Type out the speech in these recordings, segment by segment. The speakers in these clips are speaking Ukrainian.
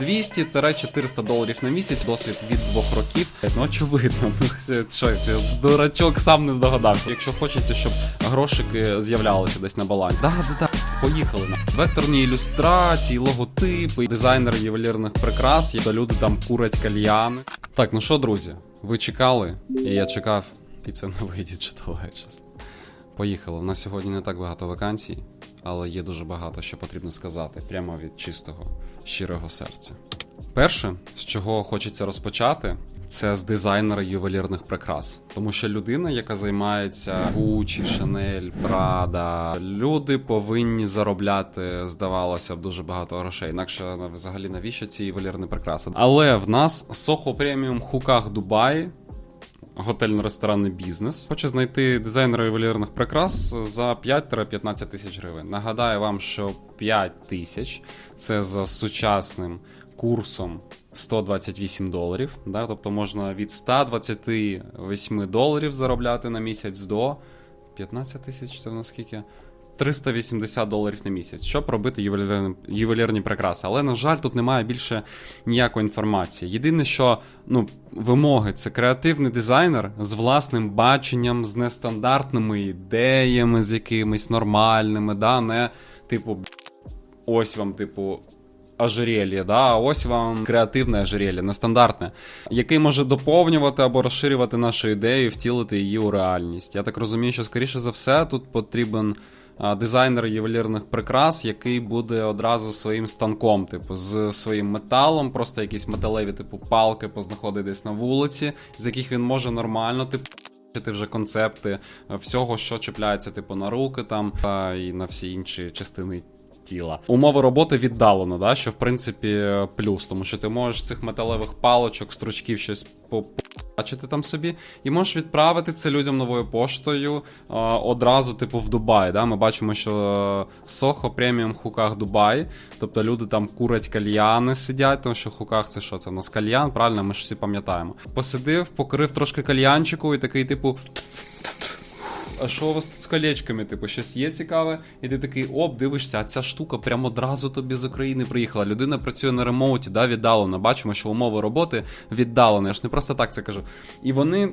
200-400 доларів на місяць, досвід від двох років. Ну, очевидно, ну, що, дурачок сам не здогадався. Якщо хочеться, щоб грошики з'являлися десь на балансі. Да, да, да. Поїхали на векторні ілюстрації, логотипи, дизайнер ювелірних прикрас, і люди там курять кальяни. Так, ну що, друзі, ви чекали, і я чекав, і це не вийде чудово, чесно. Поїхали. У нас сьогодні не так багато вакансій, але є дуже багато, що потрібно сказати прямо від чистого, щирого серця. Перше, з чого хочеться розпочати, це з дизайнера ювелірних прикрас. Тому що людина, яка займається Gucci, Chanel, Prada, люди повинні заробляти, здавалося б, дуже багато грошей. Інакше взагалі навіщо ці ювелірні прикраси? Але в нас Soho Premium Хуках Дубаї готельно-ресторанний бізнес. Хоче знайти дизайнера ювелірних прикрас за 5-15 тисяч гривень. Нагадаю вам, що 5 тисяч це за сучасним курсом 128 доларів. Да? Тобто можна від 128 доларів заробляти на місяць до 15 тисяч, це в нас скільки? 380 доларів на місяць, щоб робити ювелірні, ювелірні прикраси. Але, на жаль, тут немає більше ніякої інформації. Єдине, що ну, вимоги це креативний дизайнер з власним баченням, з нестандартними ідеями, з якимись нормальними, да, не типу, ось вам, типу. Ожерелье, да, ось вам креативне ожерелье, нестандартне, який може доповнювати або розширювати нашу ідею і втілити її у реальність. Я так розумію, що скоріше за все тут потрібен дизайнер ювелірних прикрас, який буде одразу своїм станком, типу, з своїм металом, просто якісь металеві, типу, палки познаходить десь на вулиці, з яких він може нормально, типу. Вже концепти е, всього, що чіпляється, типу, на руки там та і на всі інші частини тіла. Умови роботи віддалено, да, що в принципі плюс, тому що ти можеш цих металевих палочок, стручків щось побачити там собі, і можеш відправити це людям новою поштою а, одразу, типу, в Дубай. Да? Ми бачимо, що Сохо преміум хуках Дубай, тобто люди там курять кальяни сидять, тому що хуках це що? Це в нас кальян, правильно, ми ж всі пам'ятаємо. Посидив, покрив трошки кальянчику і такий, типу. А що у вас тут з колечками? Типу, щось є цікаве, і ти такий оп, дивишся, а ця штука прямо одразу тобі з України приїхала. Людина працює на ремоуті, да, віддалено. Бачимо, що умови роботи віддалені. Я ж не просто так це кажу. І вони.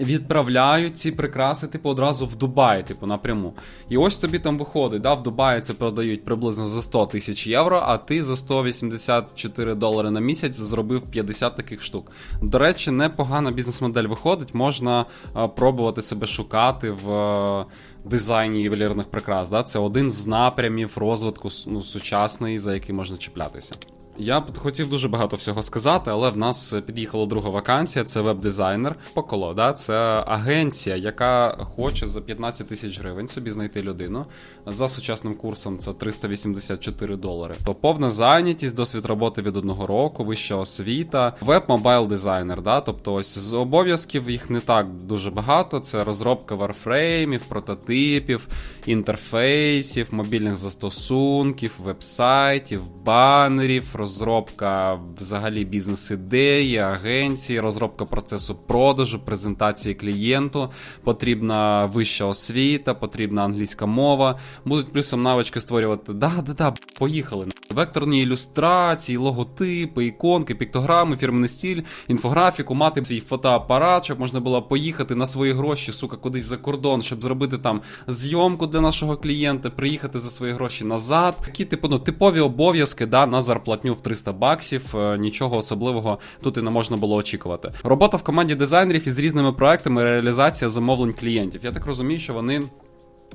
Відправляють ці прикраси, типу, одразу в Дубай, типу, напряму. І ось тобі там виходить, да, в Дубаї це продають приблизно за 100 тисяч євро, а ти за 184 долари на місяць зробив 50 таких штук. До речі, непогана бізнес-модель виходить, можна а, пробувати себе шукати в е, дизайні ювелірних прикрас. Да? Це один з напрямів розвитку ну, сучасний, за який можна чіплятися. Я б хотів дуже багато всього сказати, але в нас під'їхала друга вакансія. Це веб-дизайнер Поколо. Да? Це агенція, яка хоче за 15 тисяч гривень собі знайти людину. За сучасним курсом це 384 долари. То повна зайнятість, досвід роботи від одного року, вища освіта, веб-мобайл дизайнер. Да? Тобто, ось з обов'язків їх не так дуже багато. Це розробка варфреймів, прототипів, інтерфейсів, мобільних застосунків, вебсайтів, банерів розробка взагалі бізнес-ідеї, агенції, розробка процесу продажу, презентації клієнту, потрібна вища освіта, потрібна англійська мова. Будуть плюсом навички створювати. Да-да-да, поїхали. Векторні ілюстрації, логотипи, іконки, піктограми, фірменний стіль, інфографіку, мати свій фотоапарат, щоб можна було поїхати на свої гроші, сука, кудись за кордон, щоб зробити там зйомку для нашого клієнта, приїхати за свої гроші назад. Такі типу, ну, типові обов'язки да, на зарплатню в 300 баксів. Е, Нічого особливого тут і не можна було очікувати. Робота в команді дизайнерів із різними проектами, реалізація замовлень клієнтів. Я так розумію, що вони.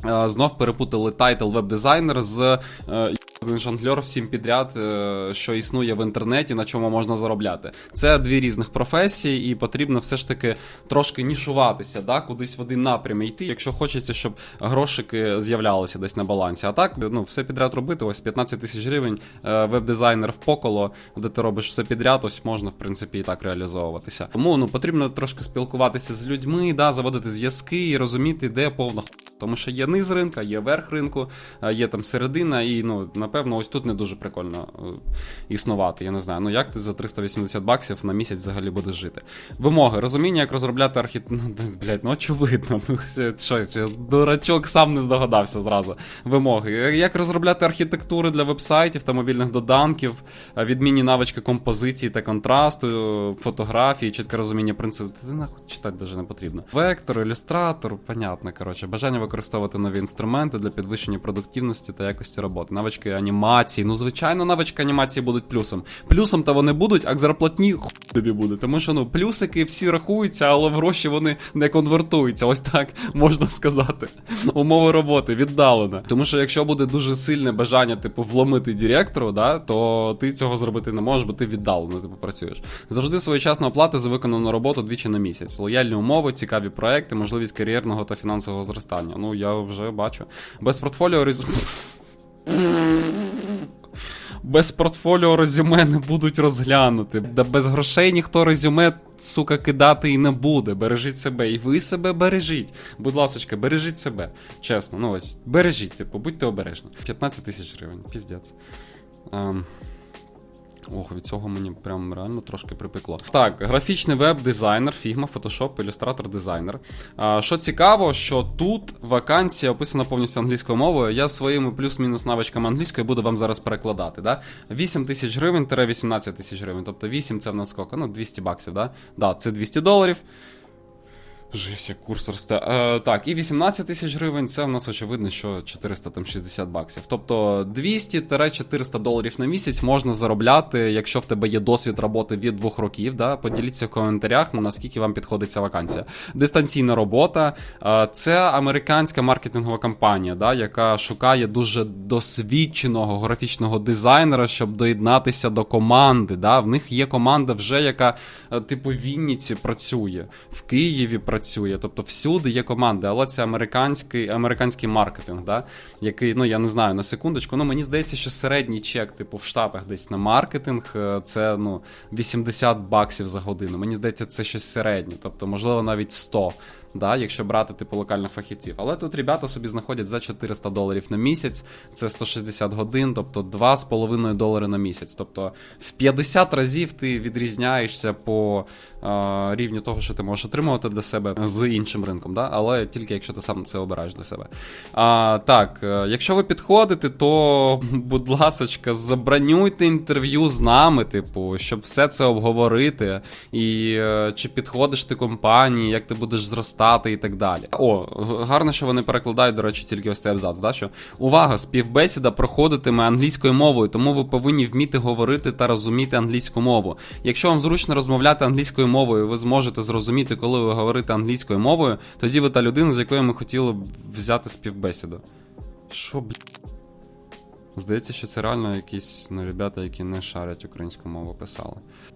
е, Знов перепутали тайтл веб-дизайнер з е, жонглер всім підряд, е, що існує в інтернеті, на чому можна заробляти. Це дві різних професії, і потрібно все ж таки трошки нішуватися, да? кудись в один напрям йти, якщо хочеться, щоб грошики з'являлися десь на балансі. А так, ну, все підряд робити, ось 15 тисяч гривень, е, веб-дизайнер в поколо, де ти робиш все підряд, ось можна, в принципі, і так реалізовуватися. Тому ну, потрібно трошки спілкуватися з людьми, да, заводити зв'язки і розуміти, де повна Тому що є низ ринка, є верх ринку, е, є там середина, і ну, напевно, ось тут не дуже прикольно е, існувати. Я не знаю. Ну як ти за 380 баксів на місяць взагалі будеш жити? Вимоги, розуміння, як розробляти архіт... Ну, блядь, ну очевидно. Ну, що, дурачок сам не здогадався зразу. Вимоги. Як розробляти архітектури для вебсайтів та мобільних доданків, е, відмінні навички композиції та контрасту, фотографії, чітке розуміння принципу. Ти нахуй читати навіть не потрібно. Вектор, ілюстратор, понятно, коротше, бажання використовувати нові інструменти для підвищення продуктивності та якості роботи. Навички анімації. Ну, звичайно, навички анімації будуть плюсом. Плюсом то вони будуть, а зарплатні хуй тобі буде. Тому що ну плюсики всі рахуються, але гроші вони не конвертуються. Ось так можна сказати. Умови роботи віддалено. Тому що якщо буде дуже сильне бажання, типу, вломити директору, да, то ти цього зробити не можеш, бо ти віддалено типу, працюєш. Завжди своєчасна оплата за виконану роботу двічі на місяць. Лояльні умови, цікаві проекти, можливість кар'єрного та фінансового зростання. Ну я вже бачу. Без портфоліо рез... Без портфоліо резюме не будуть розглянути. Да без грошей ніхто резюме, сука, кидати і не буде. Бережіть себе. І ви себе бережіть. Будь ласочка, бережіть себе. Чесно, ну ось, бережіть, типу, будьте обережні. 15 тисяч гривень, піздець. Ем... Ох, від цього мені прям реально трошки припекло. Так, графічний веб-дизайнер, Figma, Photoshop, ілюстратор, дизайнер. Що цікаво, що тут вакансія описана повністю англійською мовою. Я своїми плюс-мінус навичками англійської буду вам зараз перекладати. Да? 8 тисяч гривень 18 тисяч гривень. Тобто 8 це в нас сколько? Ну, 200 баксів, да? Да, це 200 доларів. Жесть, як курс росте. Е, так, і 18 тисяч гривень це в нас очевидно, що 460 баксів. Тобто 200-400 доларів на місяць можна заробляти, якщо в тебе є досвід роботи від двох років. Да? Поділіться в коментарях, ну, наскільки вам підходить ця вакансія. Дистанційна робота. Е, це американська маркетингова компанія, да, яка шукає дуже досвідченого графічного дизайнера, щоб доєднатися до команди. Да? В них є команда вже, яка е, типу в Вінниці працює, в Києві працює працює. Тобто всюди є команди, але це американський американський маркетинг, да? який, ну я не знаю, на секундочку. Ну мені здається, що середній чек, типу, в Штатах десь на маркетинг, е, це ну 80 баксів за годину. Мені здається, це щось середнє, тобто, можливо, навіть 100 да, якщо брати типу локальних фахівців. Але тут ребята собі знаходять за 400 доларів на місяць, це 160 годин, тобто 2,5 долари на місяць. Тобто в 50 разів ти відрізняєшся по е, рівню того, що ти можеш отримувати для себе з іншим ринком, да? але тільки якщо ти сам це обираєш для себе. А, Так, е, якщо ви підходите, то, будь ласка, забронюйте інтерв'ю з нами, типу, щоб все це обговорити. І е, чи підходиш ти компанії, як ти будеш зростати стати і так далі. О, гарно, що вони перекладають, до речі, тільки ось цей абзац. Да, що увага, співбесіда проходитиме англійською мовою, тому ви повинні вміти говорити та розуміти англійську мову. Якщо вам зручно розмовляти англійською мовою, ви зможете зрозуміти, коли ви говорите англійською мовою, тоді ви та людина, з якою ми хотіли б взяти співбесіду. Що, блядь? Здається, що це реально якісь ну, ребята, які не шарять українську мову, писали.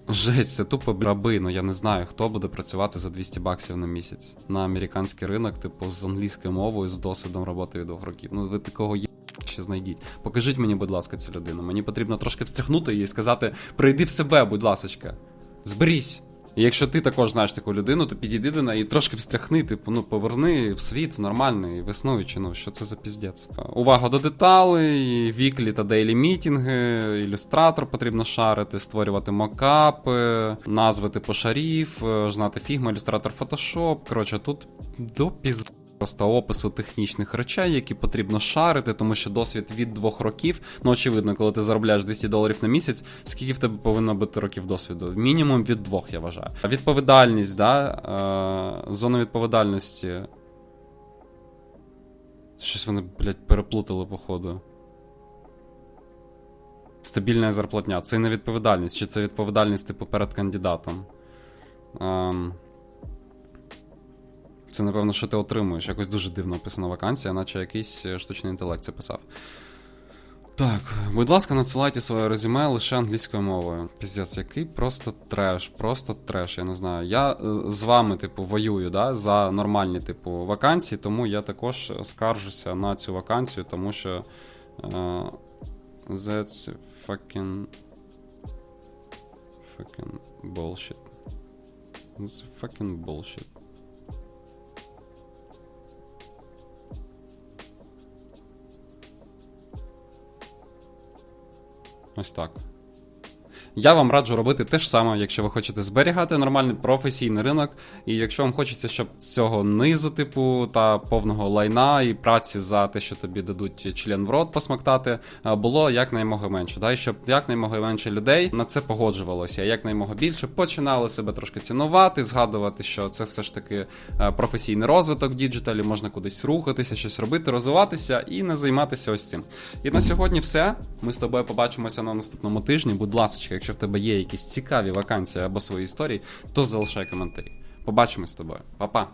Жесть, це тупо раби, ну я не знаю, хто буде працювати за 200 баксів на місяць на американський ринок, типу, з англійською мовою, з досвідом роботи від двох років. Ну, ви такого є. Ще знайдіть. Покажіть мені, будь ласка, цю людину. Мені потрібно трошки встряхнути її і сказати: прийди в себе, будь ласочка. Зберись. І якщо ти також знаєш таку людину, то підійди до неї і трошки встряхни, типу, ну поверни в світ в нормальний, веснуючи, ну що це за піздець. Увага до деталей, віклі та дейлі мітінги, ілюстратор потрібно шарити, створювати мокапи, назви типу шарів, знати фігма, ілюстратор фотошоп. Коротше, тут до піз просто опису технічних речей, які потрібно шарити, тому що досвід від двох років. Ну, очевидно, коли ти заробляєш 200 доларів на місяць, скільки в тебе повинно бути років досвіду? Мінімум від двох, я вважаю. Відповідальність, да? Е, зона відповідальності. Щось вони, блядь, переплутали, походу. Стабільна зарплатня. Це не відповідальність, чи це відповідальність, типу, перед кандидатом. Ем... Це, напевно, що ти отримуєш. Якось дуже дивно описана вакансія, наче якийсь е, штучний інтелект це писав. Так, будь ласка, надсилайте своє резюме лише англійською мовою. Піздець, який просто треш, просто треш, я не знаю. Я е, з вами, типу, воюю да, за нормальні, типу, вакансії, тому я також скаржуся на цю вакансію, тому що. Uh, that's fucking. Fucking bullshit. That's fucking bullshit. Ось так. Я вам раджу робити те ж саме, якщо ви хочете зберігати нормальний професійний ринок, і якщо вам хочеться, щоб цього низу, типу, та повного лайна і праці за те, що тобі дадуть член в рот посмоктати, е, було якнаймога менше. Да? І щоб якнаймога менше людей на це погоджувалося, якнаймога більше починали себе трошки цінувати, згадувати, що це все ж таки е, професійний розвиток діджиталі, можна кудись рухатися, щось робити, розвиватися і не займатися ось цим. І на сьогодні все. Ми з тобою побачимося на наступному тижні. Будь ласка, якщо в тебе є якісь цікаві вакансії або свої історії, то залишай коментарі. Побачимось з тобою. Па-па!